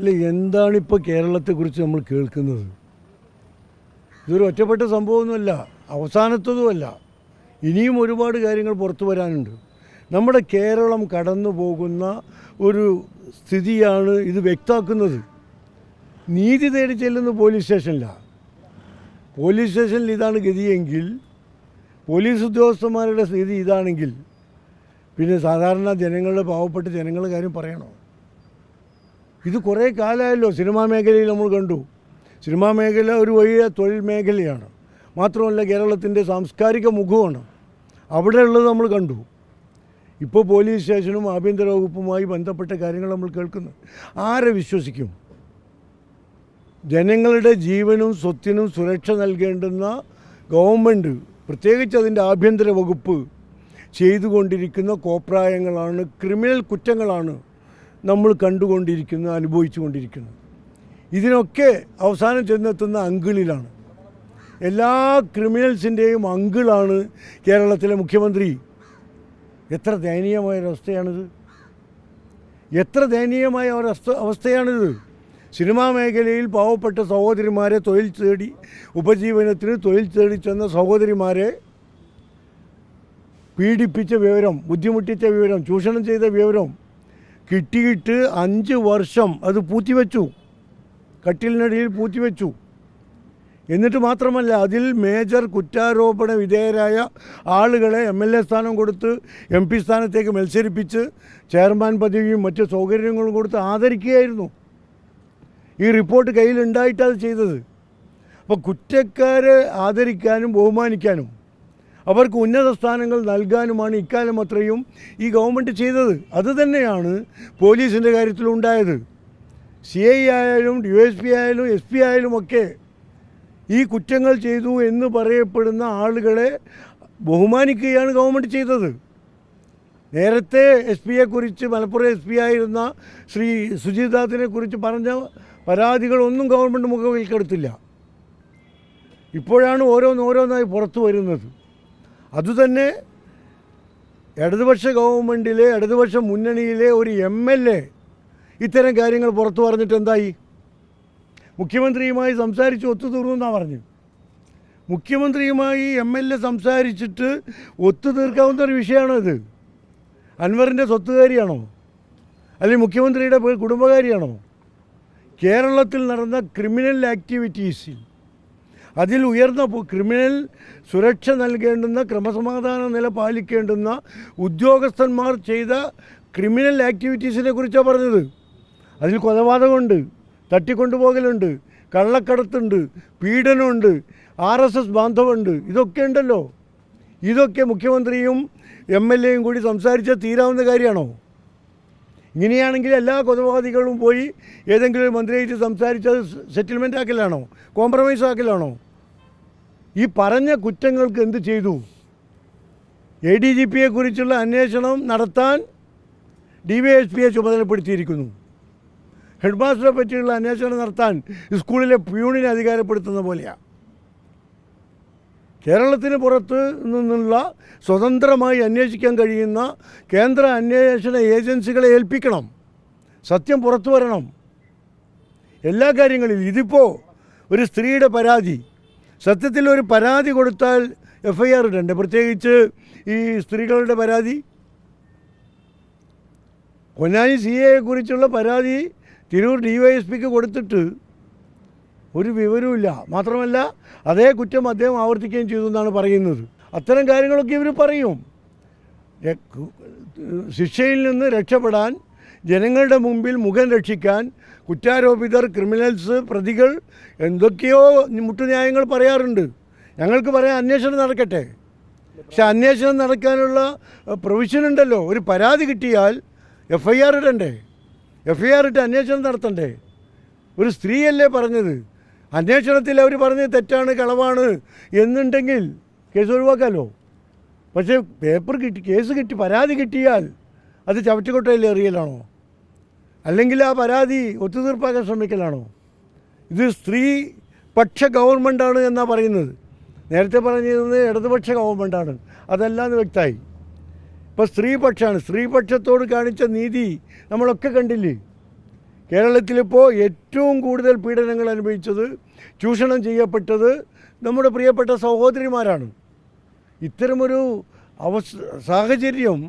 ഇല്ല എന്താണിപ്പോൾ കേരളത്തെക്കുറിച്ച് നമ്മൾ കേൾക്കുന്നത്? ഇതൊരു ഒറ്റപ്പെട്ട സംഭവമൊന്നുമല്ല അവസാനത്തതുമല്ല. ഇനിയും ഒരുപാട് കാര്യങ്ങൾ പുറത്തു വരാനുണ്ട്. നമ്മുടെ കേരളം കടന്നു പോകുന്ന ഒരു സ്ഥിതിയാണ് ഇത് വ്യക്താക്കുന്നത് നീതി തേടി ചെല്ലുന്ന പോലീസ് സ്റ്റേഷനിലാണ് പോലീസ് സ്റ്റേഷനിൽ ഇതാണ് ഗതിയെങ്കിൽ പോലീസ് ഉദ്യോഗസ്ഥന്മാരുടെ സ്ഥിതി ഇതാണെങ്കിൽ പിന്നെ സാധാരണ ജനങ്ങളുടെ പാവപ്പെട്ട ജനങ്ങളുടെ കാര്യം പറയണോ? ഇത് കുറേ കാലമായല്ലോ സിനിമാ മേഖലയിൽ നമ്മൾ കണ്ടു. സിനിമാ മേഖല ഒരു വലിയ തൊഴിൽ മേഖലയാണ്. മാത്രമല്ല കേരളത്തിന്റെ സാംസ്കാരിക മുഖമാണ്. അവിടെയുള്ളത് നമ്മൾ കണ്ടു. ഇപ്പോൾ പോലീസ് സ്റ്റേഷനും ആഭ്യന്തര വകുപ്പുമായി ബന്ധപ്പെട്ട കാര്യങ്ങൾ നമ്മൾ കേൾക്കുന്നു ആരെ വിശ്വസിക്കും? ജനങ്ങളുടെ ജീവനും സ്വത്തിനും സുരക്ഷ നൽകേണ്ടുന്ന ഗവൺമെന്റ് പ്രത്യേകിച്ച് അതിന്റെ ആഭ്യന്തര വകുപ്പ് ചെയ്തുകൊണ്ടിരിക്കുന്ന കോപ്രായങ്ങളാണ് ക്രിമിനൽ കുറ്റങ്ങളാണ് നമ്മൾ കണ്ടുകൊണ്ടിരിക്കുന്നത് അനുഭവിച്ചുകൊണ്ടിരിക്കുന്നത് ഇതിനൊക്കെ അവസാനം ചെന്നെത്തുന്ന അങ്കിളിലാണ്. എല്ലാ ക്രിമിനൽസിന്റെയും അങ്കിളാണ് കേരളത്തിലെ മുഖ്യമന്ത്രി. എത്ര ദയനീയമായ ഒരവസ്ഥയാണിത് എത്ര ദയനീയമായ ഒരവസ്ഥ അവസ്ഥയാണിത്. സിനിമാ മേഖലയിൽ പാവപ്പെട്ട സഹോദരിമാരെ തൊഴിൽ തേടി ഉപജീവനത്തിന് തൊഴിൽ തേടി ചെന്ന സഹോദരിമാരെ പീഡിപ്പിച്ച വിവരം ബുദ്ധിമുട്ടിച്ച വിവരം ചൂഷണം ചെയ്ത വിവരം കിട്ടിയിട്ട് അഞ്ച് വർഷം അത് പൂത്തിവെച്ചു കട്ടിലിനടിയിൽ പൂത്തിവെച്ചു എന്നിട്ട് മാത്രമല്ല അതിൽ മേജർ കുറ്റാരോപണ വിധേയരായ ആളുകളെ എം എൽ എ സ്ഥാനം കൊടുത്ത് എം പി സ്ഥാനത്തേക്ക് മത്സരിപ്പിച്ച് ചെയർമാൻ പദവിയും മറ്റ് സൗകര്യങ്ങളും കൊടുത്ത് ആദരിക്കുകയായിരുന്നു. ഈ റിപ്പോർട്ട് കയ്യിലുണ്ടായിട്ടത് ചെയ്തത്. അപ്പോൾ കുറ്റക്കാരെ ആദരിക്കാനും ബഹുമാനിക്കാനും അവർക്ക് ഉന്നത സ്ഥാനങ്ങൾ നൽകാനുമാണ് ഇക്കാലം അത്രയും ഈ ഗവൺമെന്റ് ചെയ്തത്. അത് തന്നെയാണ് പോലീസിന്റെ കാര്യത്തിലുണ്ടായത് സി ഐ ആയാലും ഡി എസ് പി ആയാലും എസ് പി ആയാലും ഒക്കെ ഈ കുറ്റങ്ങൾ ചെയ്തു എന്ന് പറയപ്പെടുന്ന ആളുകളെ ബഹുമാനിക്കുകയാണ് ഗവൺമെന്റ് ചെയ്തത്. നേരത്തെ എസ് പിയെ കുറിച്ച് മലപ്പുറം എസ് പി ആയിരുന്ന ശ്രീ സുജിതാത്തിനെ കുറിച്ച് പറഞ്ഞ പരാതികളൊന്നും ഗവൺമെന്റ് മുഖവിൽക്കെടുത്തില്ല. ഇപ്പോഴാണ് ഓരോന്നോരോന്നായി പുറത്തു വരുന്നത്. അതുതന്നെ ഇടതുപക്ഷ ഗവൺമെന്റിലെ ഇടതുപക്ഷ മുന്നണിയിലെ ഒരു എം എൽ എ ഇത്തരം കാര്യങ്ങൾ പുറത്തു പറഞ്ഞിട്ട് എന്തായി? മുഖ്യമന്ത്രിയുമായി സംസാരിച്ച് ഒത്തുതീർന്നു എന്നാണ് പറഞ്ഞു. മുഖ്യമന്ത്രിയുമായി എം എൽ എ സംസാരിച്ചിട്ട് ഒത്തുതീർക്കാവുന്ന ഒരു വിഷയമാണോ ഇത്? അൻവറിന്റെ സ്വത്തുകാരിയാണോ? അല്ലെങ്കിൽ മുഖ്യമന്ത്രിയുടെ കുടുംബകാരിയാണോ? കേരളത്തിൽ നടന്ന ക്രിമിനൽ ആക്ടിവിറ്റീസിൽ അതിൽ ഉയർന്ന ക്രിമിനൽ സുരക്ഷ നൽകേണ്ടുന്ന ക്രമസമാധാന നില പാലിക്കേണ്ടുന്ന ഉദ്യോഗസ്ഥന്മാർ ചെയ്ത ക്രിമിനൽ ആക്ടിവിറ്റീസിനെ കുറിച്ചാണ് പറഞ്ഞത്. അതിൽ കൊലപാതകമുണ്ട് തട്ടിക്കൊണ്ടുപോകലുണ്ട് കള്ളക്കടത്തുണ്ട് പീഡനമുണ്ട് ആർ എസ് എസ് ബാന്ധവമുണ്ട് ഇതൊക്കെ ഉണ്ടല്ലോ. ഇതൊക്കെ മുഖ്യമന്ത്രിയും എം എൽ എയും കൂടി സംസാരിച്ചാൽ തീരാവുന്ന കാര്യമാണോ ഇങ്ങനെയാണെങ്കിൽ എല്ലാ കൊലപാതകളും പോയി ഏതെങ്കിലും മന്ത്രിയായിട്ട് സംസാരിച്ചത് സെറ്റിൽമെന്റ് ആക്കലാണോ? കോംപ്രമൈസ് ആക്കലാണോ? ഈ പറഞ്ഞ കുറ്റങ്ങൾക്ക് എന്ത് ചെയ്തു? എ ഡി ജി പിയെ കുറിച്ചുള്ള അന്വേഷണം നടത്താൻ ഡി വൈ എസ് പിയെ ചുമതലപ്പെടുത്തിയിരിക്കുന്നു. ഹെഡ് മാസ്റ്ററെ പറ്റിയുള്ള അന്വേഷണം നടത്താൻ സ്കൂളിലെ പ്യൂണിനെ അധികാരപ്പെടുത്തുന്ന പോലെയാണ് കേരളത്തിന് പുറത്ത് നിന്നുള്ള സ്വതന്ത്രമായി അന്വേഷിക്കാൻ കഴിയുന്ന കേന്ദ്ര അന്വേഷണ ഏജൻസികളെ ഏൽപ്പിക്കണം. സത്യം പുറത്തു വരണം. എല്ലാ കാര്യങ്ങളിലും ഇതിപ്പോൾ ഒരു സ്ത്രീയുടെ പരാതി. സത്യത്തിൽ ഒരു പരാതി കൊടുത്താൽ എഫ് ഐ ആർ ഇടണ്ട്? പ്രത്യേകിച്ച് ഈ സ്ത്രീകളുടെ പരാതി. പൊന്നാനി സി എയെ കുറിച്ചുള്ള പരാതി തിരൂർ ഡി വൈ എസ് പിക്ക് കൊടുത്തിട്ട് ഒരു വിവരവുമില്ല മാത്രമല്ല അതേ കുറ്റം അദ്ദേഹം ആവർത്തിക്കുകയും ചെയ്തു എന്നാണ് പറയുന്നത്. അത്തരം കാര്യങ്ങളൊക്കെ ഇവർ പറയും. ശിക്ഷയിൽ നിന്ന് രക്ഷപ്പെടാൻ ജനങ്ങളുടെ മുമ്പിൽ മുഖം രക്ഷിക്കാൻ കുറ്റാരോപിതർ ക്രിമിനൽസ് പ്രതികൾ എന്തൊക്കെയോ മുട്ടുന്യായങ്ങൾ പറയാറുണ്ട്. ഞങ്ങൾക്ക് പറയാൻ അന്വേഷണം നടക്കട്ടെ. പക്ഷെ അന്വേഷണം നടക്കാനുള്ള പ്രൊവിഷൻ ഉണ്ടല്ലോ. ഒരു പരാതി കിട്ടിയാൽ എഫ് ഐ ആർ ഇടണ്ടേ? എഫ് ഐ ആർ ഇട്ട് അന്വേഷണം നടത്തണ്ടേ? ഒരു സ്ത്രീയല്ലേ പറഞ്ഞത്? അന്വേഷണത്തിൽ അവർ പറഞ്ഞ് തെറ്റാണ് കളവാണ് എന്നുണ്ടെങ്കിൽ കേസ് ഒഴിവാക്കാമല്ലോ പക്ഷേ പേപ്പർ കിട്ടി കേസ് കിട്ടി പരാതി കിട്ടിയാൽ അത് ചവറ്റുകൊട്ടയിൽ എറിയലാണോ? അല്ലെങ്കിൽ ആ പരാതി ഒത്തുതീർപ്പാക്കാൻ ശ്രമിക്കലാണോ? ഇത് സ്ത്രീ പക്ഷ ഗവൺമെന്റാണ് എന്നാണ് പറയുന്നത്. നേരത്തെ പറഞ്ഞിരുന്നത് ഇടതുപക്ഷ ഗവൺമെന്റാണ് അതല്ലാന്ന് വ്യക്തമായി. ഇപ്പോൾ സ്ത്രീപക്ഷമാണ് സ്ത്രീപക്ഷത്തോട് കാണിച്ച നീതി നമ്മളൊക്കെ കണ്ടില്ലേ? കേരളത്തിലിപ്പോൾ ഏറ്റവും കൂടുതൽ പീഡനങ്ങൾ അനുഭവിച്ചത് ചൂഷണം ചെയ്യപ്പെട്ടത് നമ്മുടെ പ്രിയപ്പെട്ട സഹോദരിമാരാണ്. ഇത്തരമൊരു അവസ്ഥ സാഹചര്യം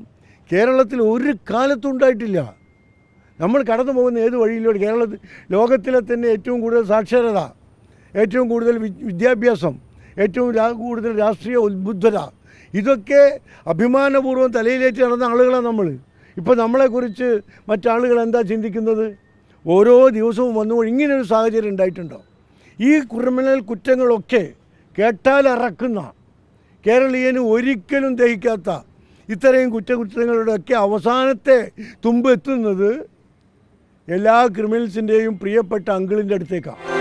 കേരളത്തിൽ ഒരു കാലത്തും ഉണ്ടായിട്ടില്ല. നമ്മൾ കടന്നു പോകുന്ന ഏത് വഴിയിലൂടെ കേരളത്തിൽ ലോകത്തിലെ തന്നെ ഏറ്റവും കൂടുതൽ സാക്ഷരത ഏറ്റവും കൂടുതൽ വിദ്യാഭ്യാസം ഏറ്റവും കൂടുതൽ രാഷ്ട്രീയ ഉത്ബുദ്ധത ഇതൊക്കെ അഭിമാനപൂർവം തലയിലേറ്റ് നടന്ന ആളുകളാണ് നമ്മൾ. ഇപ്പോൾ നമ്മളെക്കുറിച്ച് മറ്റാളുകൾ എന്താ ചിന്തിക്കുന്നത്? ഓരോ ദിവസവും വന്നു ഇങ്ങനൊരു സാഹചര്യം ഉണ്ടായിട്ടുണ്ടോ ഈ ക്രിമിനൽ കുറ്റങ്ങളൊക്കെ കേട്ടാലറക്കുന്ന കേരളീയന് ഒരിക്കലും ദഹിക്കാത്ത ഇത്രയും കുറ്റകുറ്റങ്ങളുടെയൊക്കെ അവസാനത്തെ തുമ്പെത്തുന്നത് എല്ലാ ക്രിമിനൽസിന്റെയും പ്രിയപ്പെട്ട അങ്കിളിന്റെ അടുത്തേക്കാണ്.